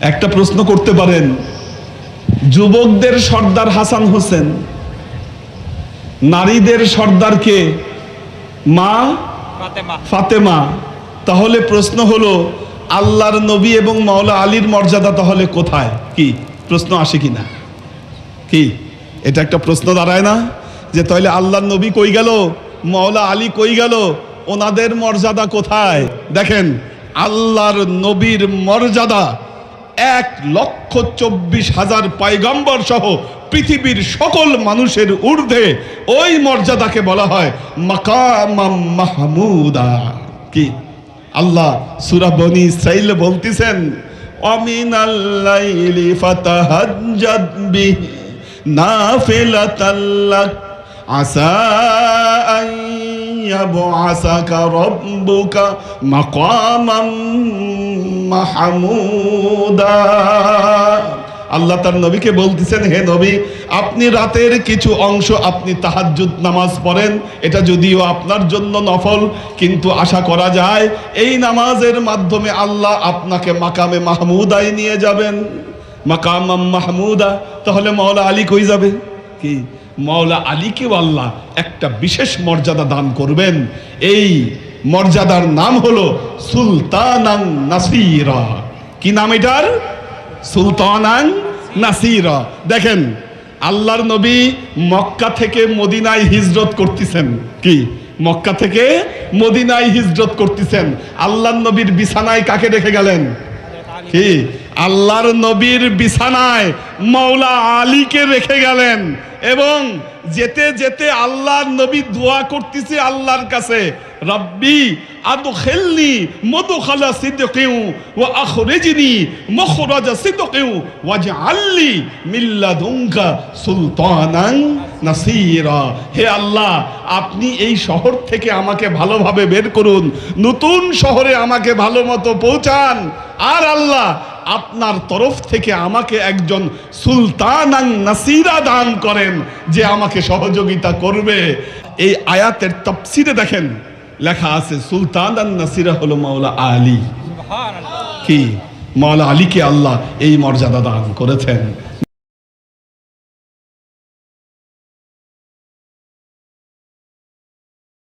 একটা প্রশ্ন করতে পারেন। যুবকদের সর্দার হাসান হোসেন নারীদের সর্দারকে মা? ফাতেমা। তাহলে প্রশ্ন হলো আল্লাহর নবী এবং মাওলা আলীর মর্যাদা তাহলে কোথায়? কি? প্রশ্ন আসে কি না কি? এটা একটা প্রশ্ন দাঁড়ায় না? যে তাহলে আল্লাহর নবী কই গেল? মাওলা আলী কই গেল? ওনাদের মর্যাদা কোথায়? দেখেন আল্লাহর নবীর মর্যাদা এক লক্ষ চব্বিশ হাজার পাইগম্বর সহ পৃথিবীর সকল মানুষের ঊর্ধ্বে ওই মর্যাদাকে বলা হয় মাকামাম মাহমুদা। কি? আল্লাহ সুরা বনি ইসরাইল বলতেছেন নাফিলাতাল্লাক আসা ইয়াবআসাকা রাব্বুকা মাকামাম মাহমুদা আল্লাহ তার নবীকে বলতেছেন, হে নবী, আপনি রাতের কিছু অংশ আপনি তাহাজ্জুদ নামাজ পড়েন। এটা যদিও আপনার জন্য নফল, কিন্তু আশা করা যায় এই নামাজের মাধ্যমে আল্লাহ আপনাকে মাকামে মাহমুদায় নিয়ে যাবেন। মাকাম মাহমুদা, তাহলে মাওলা আলী কই যাবে? কি? মাওলা আলীকেও আল্লাহ একটা বিশেষ মর্যাদা দান করবেন। এই মর্যাদার নাম হলো সুলতানাং নাসিরা। কি নাম এটার? সুলতানাং নাসিরা। দেখেন, আল্লাহর নবী মক্কা থেকে মদিনায় হিজরত করতেছেন। কি? মক্কা থেকে মদিনায় হিজরত করতেছেন। আল্লাহর নবীর বিছানায় কাকে রেখে গেলেন? কি? আল্লাহর নবীর বিছানায় মৌলা আলীকে রেখে গেলেন এবং যেতে যেতে আল্লাহর নবী দোয়া করতেছে আল্লাহর কাছে, রব্বি আদু খেলনি মধু খালা সিদ্দিকিউ ও আখরেজনি মখরাজা সিদ্দিকিউ ওয়াজ আল্লি মিল্লা মিল্লাদুনকা সুলতানান নাসিরা। হে আল্লাহ, আপনি এই শহর থেকে আমাকে ভালোভাবে বের করুন, নতুন শহরে আমাকে ভালো মতো পৌঁছান। আর আল্লাহ আপনার তরফ থেকে আমাকে একজন সুলতানাং নাসিরা দান করেন যে আমাকে সহযোগিতা করবে। এই আয়াতের তফসিরে দেখেন লেখা আছে সুলতান নাসিরা হলো মাওলা আলী। কি? মাওলা আলীকে আল্লাহ এই মর্যাদা দান করেছেন।